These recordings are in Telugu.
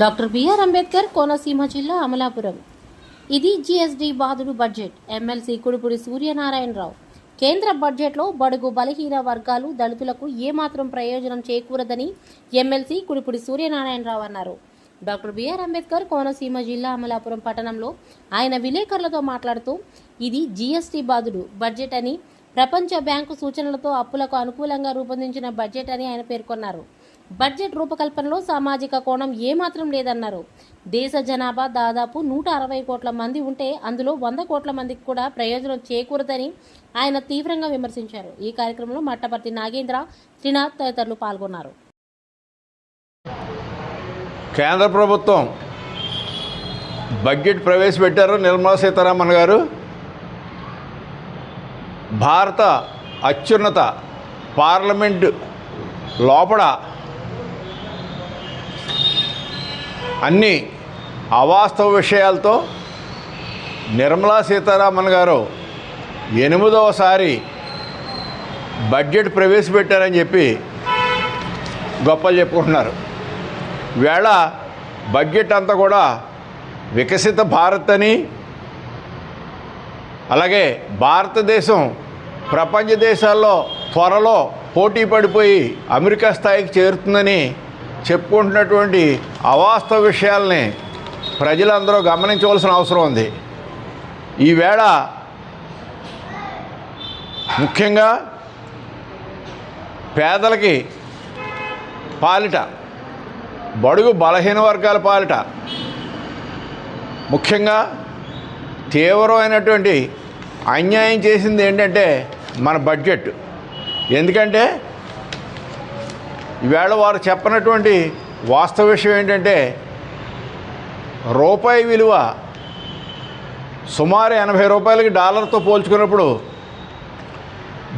డాక్టర్ బిఆర్ అంబేద్కర్ కోనసీమ జిల్లా అమలాపురం. ఇది జిఎస్డి బాధుడు బడ్జెట్. ఎమ్మెల్సీ కుడుపుడి సూర్యనారాయణరావు. కేంద్ర బడ్జెట్లో బడుగు బలహీన వర్గాలు దళితులకు ఏమాత్రం ప్రయోజనం చేకూరదని ఎమ్మెల్సీ కుడుపుడి సూర్యనారాయణరావు అన్నారు. డాక్టర్ బిఆర్ అంబేద్కర్ కోనసీమ జిల్లా అమలాపురం పట్టణంలో ఆయన విలేకరులతో మాట్లాడుతూ ఇది జిఎస్టీ బాధుడు బడ్జెట్ అని ప్రపంచ బ్యాంకు సూచనలతో అప్పులకు అనుకూలంగా రూపొందించిన బడ్జెట్ అని ఆయన పేర్కొన్నారు. బడ్జెట్ రూపకల్పనలో సామాజిక కోణం ఏమాత్రం లేదన్నారు. దేశ జనాభా దాదాపు నూట అరవై కోట్ల మంది ఉంటే అందులో వంద కోట్ల మందికి కూడా ప్రయోజనం చేకూరదని ఆయన తీవ్రంగా విమర్శించారు. ఈ కార్యక్రమంలో మట్టపర్తి నాగేంద్ర త్రినాథ్ తదితరులు పాల్గొన్నారు. కేంద్ర ప్రభుత్వం బడ్జెట్ ప్రవేశపెట్టారు నిర్మలా సీతారామన్ గారు. భారత అత్యున్నత పార్లమెంట్ లోపల అన్ని అవాస్తవ విషయాలతో నిర్మలా సీతారామన్ గారు ఎనిమిదవసారి బడ్జెట్ ప్రవేశపెట్టారని చెప్పి గొప్పలు చెప్పుకుంటున్నారు. వేళ బడ్జెట్ అంతా కూడా వికసిత భారత్ అని అలాగే భారతదేశం ప్రపంచ దేశాల్లో త్వరలో పోటీ పడిపోయి అమెరికా స్థాయికి చేరుతుందని చెప్పుకుంటున్నటువంటి అవాస్తవ విషయాల్ని ప్రజలందరూ గమనించవలసిన అవసరం ఉంది. ఈవేళ ముఖ్యంగా పేదలకి పాలిట బడుగు బలహీన వర్గాల పాలిట ముఖ్యంగా తీవ్రమైనటువంటి అన్యాయం చేసింది ఏంటంటే మన బడ్జెట్. ఎందుకంటే ఈవేళ వారు చెప్పనటువంటి వాస్తవ విషయం ఏంటంటే రూపాయి విలువ సుమారు ఎనభై రూపాయలకి డాలర్తో పోల్చుకున్నప్పుడు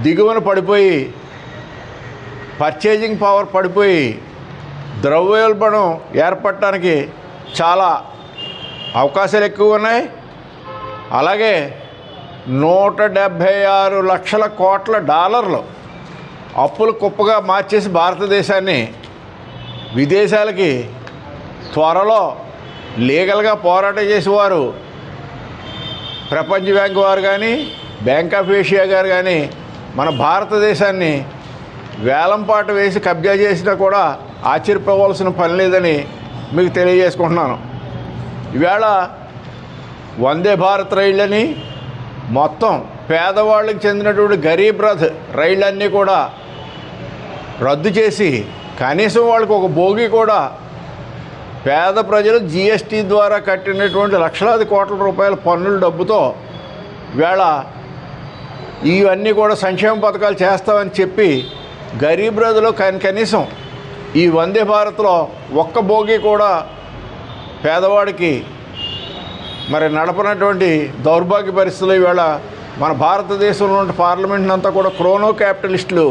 దిగువన పడిపోయి పర్చేజింగ్ పవర్ పడిపోయి ద్రవ్యోల్బణం ఏర్పడటానికి చాలా అవకాశాలు ఎక్కువ ఉన్నాయి. అలాగే నూట డెబ్భై ఆరు లక్షల కోట్ల డాలర్లు అప్పులు కుప్పగా మార్చేసి భారతదేశాన్ని విదేశాలకి త్వరలో లీగల్గా పోరాటం చేసేవారు ప్రపంచ బ్యాంక్ వారు కానీ బ్యాంక్ ఆఫ్ ఏషియా గారు కానీ మన భారతదేశాన్ని వేలంపాట వేసి కబ్జా చేసినా కూడా ఆశ్చర్యపోవాల్సిన పని లేదని మీకు తెలియజేసుకుంటున్నాను. ఈవేళ వందే భారత్ రైళ్ళని మొత్తం పేదవాళ్ళకి చెందినటువంటి గరీబ్ రథ్ రైళ్ళన్నీ కూడా రద్దు చేసి కనీసం వాళ్ళకి ఒక భోగి కూడా పేద ప్రజలు జిఎస్టీ ద్వారా కట్టినటువంటి లక్షలాది కోట్ల రూపాయల పన్నుల డబ్బుతో వేళ ఇవన్నీ కూడా సంక్షేమ పథకాలు చేస్తామని చెప్పి గరీబ్ రథలో కనీసం ఈ వందే భారత్లో ఒక్క భోగి కూడా పేదవాడికి మరి నడపనటువంటి దౌర్భాగ్య పరిస్థితులు ఈవేళ మన భారతదేశంలో ఉన్న పార్లమెంట్ని అంతా కూడా క్రోనో క్యాపిటలిస్టులు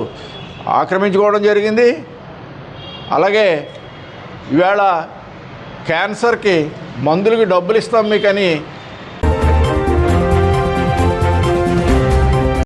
ఆక్రమించుకోవడం జరిగింది. అలాగే ఈవేళ క్యాన్సర్కి మందులకి డబ్బులు ఇస్తాం మీకని